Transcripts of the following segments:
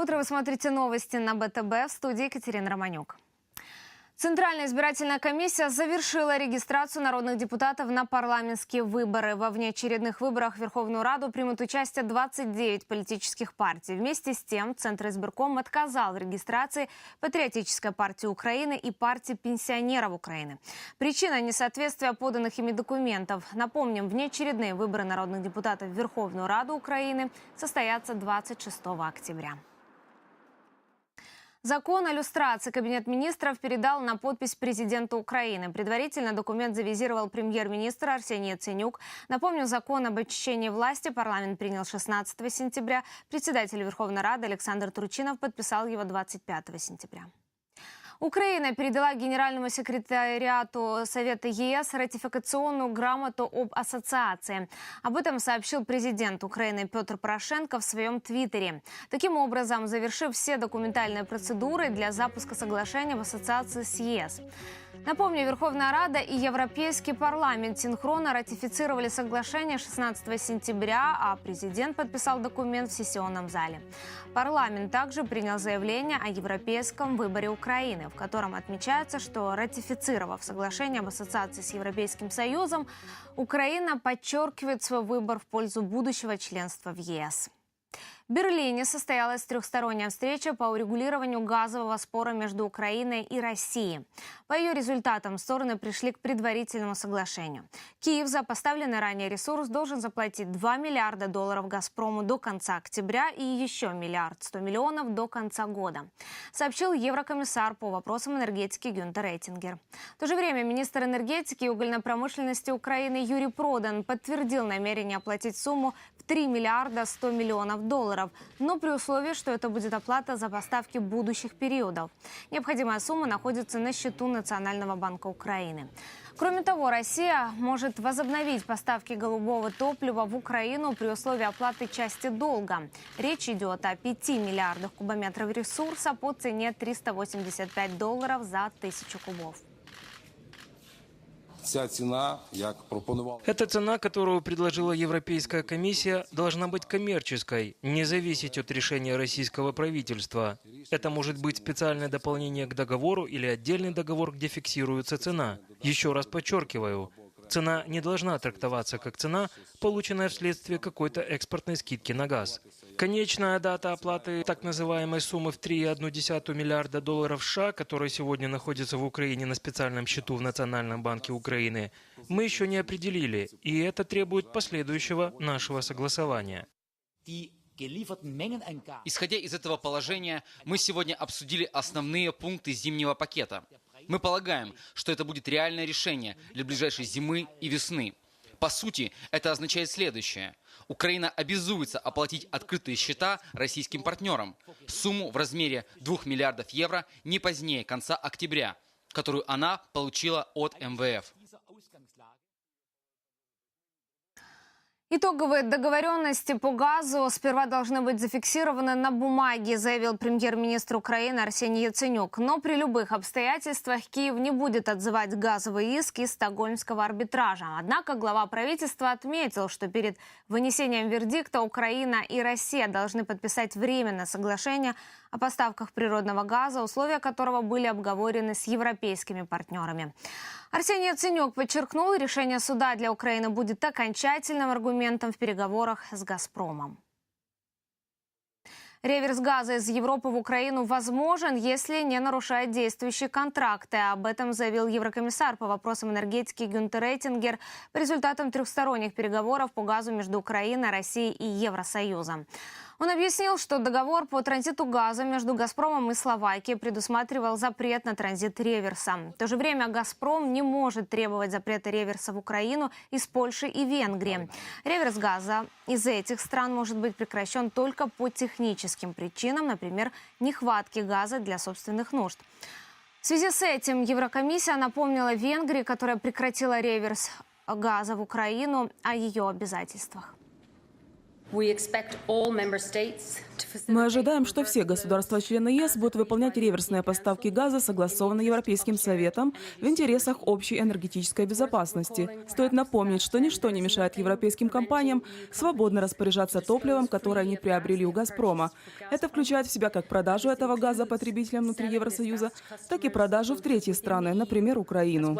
утро. Вы смотрите новости на БТБ. В студии Екатерина Романюк. Центральная избирательная комиссия завершила регистрацию народных депутатов на парламентские выборы. Во внеочередных выборах в Верховную Раду примут участие 29 политических партий. Вместе с тем Центр избирком отказал в регистрации Патриотической партии Украины и партии пенсионеров Украины. Причина несоответствия поданных ими документов. Напомним, внеочередные выборы народных депутатов в Верховную Раду Украины состоятся 26 октября. Закон о люстрации Кабинет министров передал на подпись президента Украины. Предварительно документ завизировал премьер-министр Арсений Яценюк. Напомню, закон об очищении власти парламент принял 16 сентября. Председатель Верховной Рады Александр Турчинов подписал его 25 сентября. Украина передала Генеральному секретариату Совета ЕС ратификационную грамоту об ассоциации. Об этом сообщил президент Украины Петр Порошенко в своем твиттере. Таким образом, завершив все документальные процедуры для запуска соглашения в ассоциации с ЕС. Напомню, Верховная Рада и Европейский парламент синхронно ратифицировали соглашение 16 сентября, а президент подписал документ в сессионном зале. Парламент также принял заявление о европейском выборе Украины, в котором отмечается, что ратифицировав соглашение об ассоциации с Европейским Союзом, Украина подчеркивает свой выбор в пользу будущего членства в ЕС. В Берлине состоялась трехсторонняя встреча по урегулированию газового спора между Украиной и Россией. По ее результатам стороны пришли к предварительному соглашению. Киев за поставленный ранее ресурс должен заплатить 2 миллиарда долларов «Газпрому» до конца октября и еще миллиард 100 миллионов до конца года, сообщил еврокомиссар по вопросам энергетики Гюнтер Эттингер. В то же время министр энергетики и угольной промышленности Украины Юрий Продан подтвердил намерение оплатить сумму в 3 миллиарда 100 миллионов долларов, но при условии, что это будет оплата за поставки будущих периодов. Необходимая сумма находится на счету Национального банка Украины. Кроме того, Россия может возобновить поставки голубого топлива в Украину при условии оплаты части долга. Речь идет о 5 миллиардах кубометров ресурса по цене 385 долларов за тысячу кубов. Ця ціна, як пропонував Эта цена, которую предложила Европейская комиссия, должна быть коммерческой, не зависеть от решения российского правительства. Это может быть специальное дополнение к договору или отдельный договор, где фиксируется цена. Еще раз подчеркиваю, цена не должна трактоваться как цена, полученная вследствие какой-то экспортной скидки на газ. Конечная дата оплаты так называемой суммы в 3,1 миллиарда долларов США, которая сегодня находится в Украине на специальном счету в Национальном банке Украины, мы еще не определили, и это требует последующего нашего согласования. Исходя из этого положения, мы сегодня обсудили основные пункты зимнего пакета. Мы полагаем, что это будет реальное решение для ближайшей зимы и весны. По сути, это означает следующее. Украина обязуется оплатить открытые счета российским партнерам, сумму в размере 2 миллиардов евро не позднее конца октября, которую она получила от МВФ. Итоговые договоренности по газу сперва должны быть зафиксированы на бумаге, заявил премьер-министр Украины Арсений Яценюк. Но при любых обстоятельствах Киев не будет отзывать газовые иски из стокгольмского арбитража. Однако глава правительства отметил, что перед вынесением вердикта Украина и Россия должны подписать временное соглашение о поставках природного газа, условия которого были обговорены с европейскими партнерами. Арсений Яценюк подчеркнул, решение суда для Украины будет окончательным аргументом в переговорах с «Газпромом». Реверс газа из Европы в Украину возможен, если не нарушает действующие контракты. Об этом заявил еврокомиссар по вопросам энергетики Гюнтер Эттингер по результатам трехсторонних переговоров по газу между Украиной, Россией и Евросоюзом. Он объяснил, что договор по транзиту газа между «Газпромом» и Словакией предусматривал запрет на транзит реверса. В то же время «Газпром» не может требовать запрета реверса в Украину из Польши и Венгрии. Реверс газа из этих стран может быть прекращен только по техническим причинам, например, нехватки газа для собственных нужд. В связи с этим Еврокомиссия напомнила Венгрии, которая прекратила реверс газа в Украину, о ее обязательствах. Мы ожидаем, что все государства-члены ЕС будут выполнять реверсные поставки газа, согласованные Европейским Советом, в интересах общей энергетической безопасности. Стоит напомнить, что ничто не мешает европейским компаниям свободно распоряжаться топливом, которое они приобрели у «Газпрома». Это включает в себя как продажу этого газа потребителям внутри Евросоюза, так и продажу в третьи страны, например, Украину.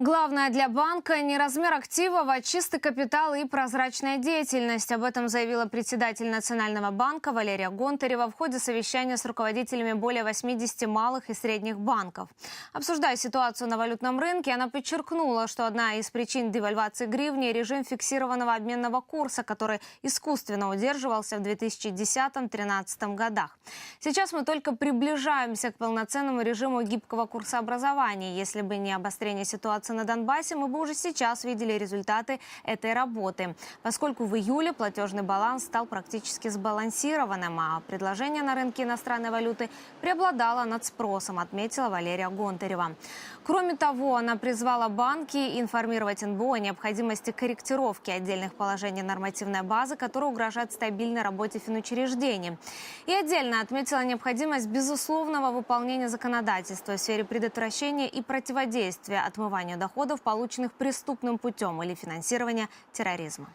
Главное для банка не размер активов, а чистый капитал и прозрачная деятельность. Об этом заявила председатель Национального банка Валерия Гонтарева в ходе совещания с руководителями более 80 малых и средних банков. Обсуждая ситуацию на валютном рынке, она подчеркнула, что одна из причин девальвации гривни – режим фиксированного обменного курса, который искусственно удерживался в 2010-2013 годах. Сейчас мы только приближаемся к полноценному режиму гибкого курсообразования. Если бы не обострение ситуации на Донбассе, мы бы уже сейчас видели результаты этой работы, поскольку в июле платежный баланс стал практически сбалансированным, а предложение на рынке иностранной валюты преобладало над спросом, отметила Валерия Гонтарева. Кроме того, она призвала банки информировать НБО о необходимости корректировки отдельных положений нормативной базы, которая угрожает стабильной работе финучреждений. И отдельно отметила необходимость безусловного выполнения законодательства в сфере предотвращения и противодействия отмыванию доходов, полученных преступным путем или финансирования терроризма.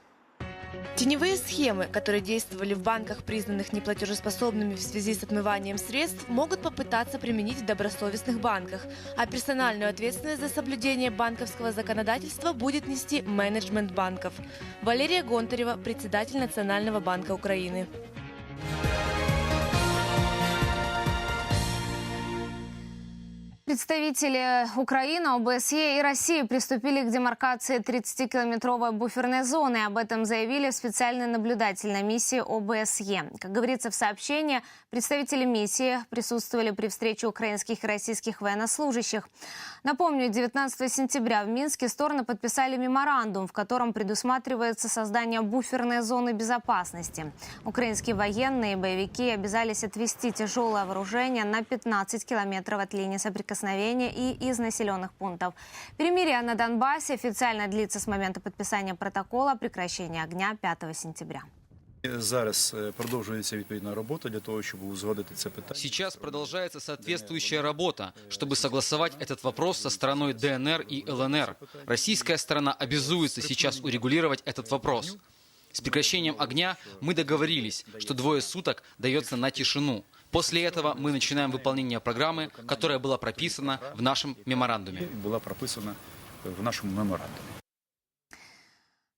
Теневые схемы, которые действовали в банках, признанных неплатежеспособными в связи с отмыванием средств, могут попытаться применить в добросовестных банках, а персональную ответственность за соблюдение банковского законодательства будет нести менеджмент банков. Валерия Гонтарева, председатель Национального банка Украины. Представители Украины, ОБСЕ и России приступили к демаркации 30-километровой буферной зоны. Об этом заявили в специальной наблюдательной миссии ОБСЕ. Как говорится в сообщении, представители миссии присутствовали при встрече украинских и российских военнослужащих. Напомню, 19 сентября в Минске стороны подписали меморандум, в котором предусматривается создание буферной зоны безопасности. Украинские военные и боевики обязались отвести тяжелое вооружение на 15 километров от линии соприкосновения и из населенных пунктов. Перемирие на Донбассе официально длится с момента подписания протокола о прекращении огня 5 сентября. Зараз е, продовжується відповідна робота для того, щоб узгодити це питання. Сейчас продолжается соответствующая работа, чтобы согласовать этот вопрос со стороной ДНР и ЛНР. Российская сторона обязуется сейчас урегулировать этот вопрос. С прекращением огня мы договорились, что двое суток дается на тишину. После этого мы начинаем выполнение программы, которая была прописана в нашем меморандуме. Була прописана в нашому меморандумі.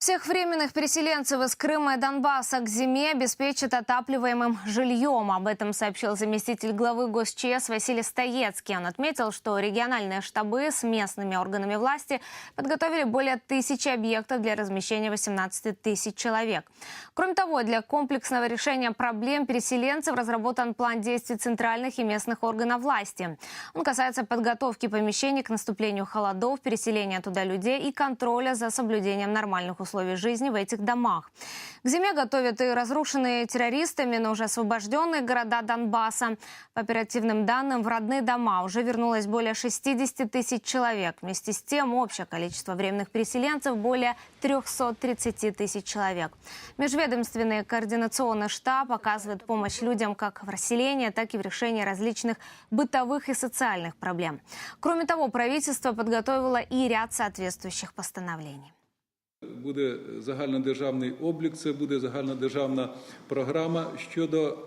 Всех временных переселенцев из Крыма и Донбасса к зиме обеспечат отапливаемым жильем. Об этом сообщил заместитель главы ГосЧС Василий Стоецкий. Он отметил, что региональные штабы с местными органами власти подготовили более тысячи объектов для размещения 18 тысяч человек. Кроме того, для комплексного решения проблем переселенцев разработан план действий центральных и местных органов власти. Он касается подготовки помещений к наступлению холодов, переселения туда людей и контроля за соблюдением нормальных условий жизни в этих домах. К зиме готовят и разрушенные террористами, но уже освобожденные города Донбасса. По оперативным данным, в родные дома уже вернулось более 60 тысяч человек. Вместе с тем, общее количество временных переселенцев более 330 тысяч человек. Межведомственный координационный штаб оказывает помощь людям как в расселении, так и в решении различных бытовых и социальных проблем. Кроме того, правительство подготовило и ряд соответствующих постановлений. Буде загальнодержавний облік, це буде загальнодержавна програма щодо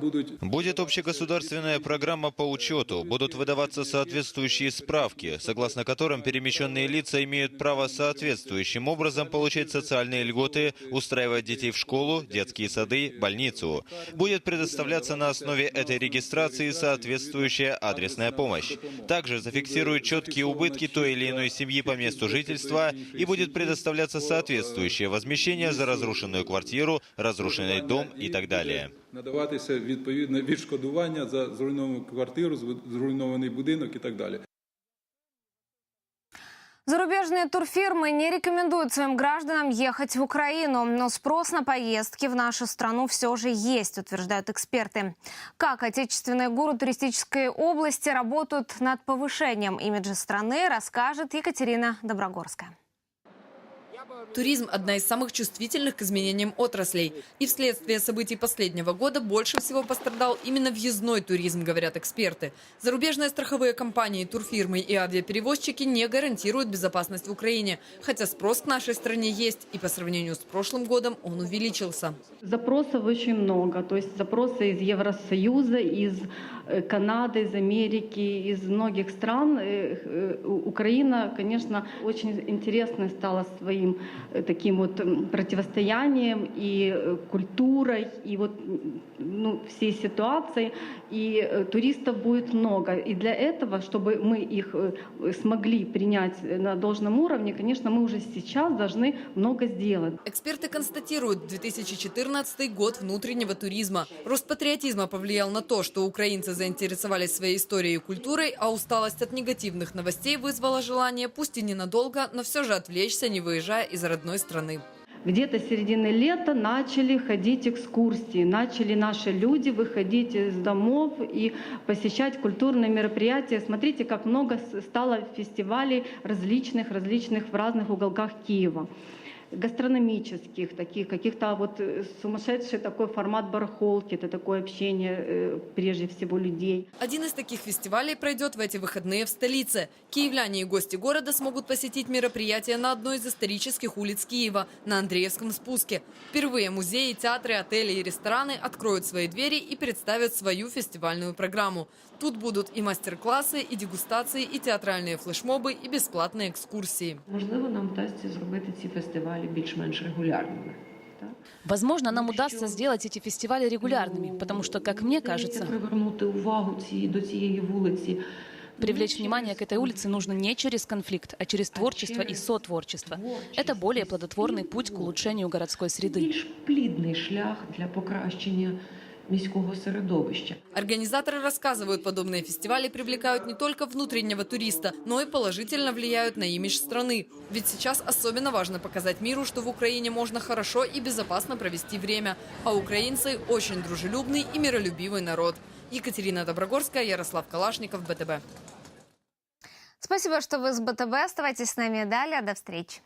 будуть Будет общегосударственная программа по учету. Будут выдаваться соответствующие справки, согласно которым перемещенные лица имеют право соответствующим образом получать социальные льготы, устраивать детей в школу, детские сады, больницу. Будет предоставляться на основе этой регистрации соответствующая адресная помощь. Также зафиксируют четкие убытки той или иной семьи по месту жительства и будет предоставляться соответствующее возмещение за разрушенную квартиру, разрушенный дом и так далее надаватися відповідне відшкодування за зруйновану квартиру, зруйнований будинок і так далі. Зарубежные турфирмы не рекомендуют своим гражданам ехать в Украину, но спрос на поездки в нашу страну все же есть, утверждают эксперты. Как отечественные гуру туристической области работают над повышением имиджа страны, расскажет Екатерина Доброгорская. Туризм – одна из самых чувствительных к изменениям отраслей. И вследствие событий последнего года больше всего пострадал именно въездной туризм, говорят эксперты. Зарубежные страховые компании, турфирмы и авиаперевозчики не гарантируют безопасность в Украине. Хотя спрос к нашей стране есть, и по сравнению с прошлым годом он увеличился. Запросов очень много. То есть запросы из Евросоюза, из э, Канады, из Америки, из многих стран. Э, э, Украина, конечно, очень интересной стала своим таким вот противостоянием и э, культурой, и вот ну, всей ситуацией. И э, туристов будет много. И для этого, чтобы мы их э, смогли принять на должном уровне, конечно, мы уже сейчас должны много сделать. Эксперты констатируют, 2014 год внутреннего туризма. Рост патриотизма повлиял на то, что украинцы заинтересовались своей историей и культурой, а усталость от негативных новостей вызвала желание, пусть и ненадолго, но все же отвлечься, не выезжая из родной страны. Где-то с середины лета начали ходить экскурсии, начали наши люди выходить из домов и посещать культурные мероприятия. Смотрите, как много стало фестивалей различных, различных в разных уголках Киева гастрономических, таких каких-то вот э, сумасшедший такой формат барахолки, это такое общение э, прежде всего людей. Один из таких фестивалей пройдет в эти выходные в столице. Киевляне и гости города смогут посетить мероприятие на одной из исторических улиц Киева, на Андреевском спуске. Впервые музеи, театры, отели и рестораны откроют свои двери и представят свою фестивальную программу. Тут будут и мастер-классы, и дегустации, и театральные флешмобы, и бесплатные экскурсии. Можливо, нам вдасться зробити ці фестивалі більш-менш регулярними. Возможно, нам удастся сделать эти фестивали регулярными, потому что, как мне кажется, привернути увагу ці, до цієї вулиці. привлечь внимание к этой улице нужно не через конфликт, а через творчество и сотворчество. Это более плодотворный путь к улучшению городской среды. Більш плідний шлях для покращення міського середовища. Организаторы рассказывают, подобные фестивали привлекают не только внутреннего туриста, но и положительно влияют на имидж страны. Ведь сейчас особенно важно показать миру, что в Украине можно хорошо и безопасно провести время. А украинцы очень дружелюбный и миролюбивый народ. Екатерина Доброгорская, Ярослав Калашников, БТБ. Спасибо, что вы с БТБ. Оставайтесь с нами далее. До встречи.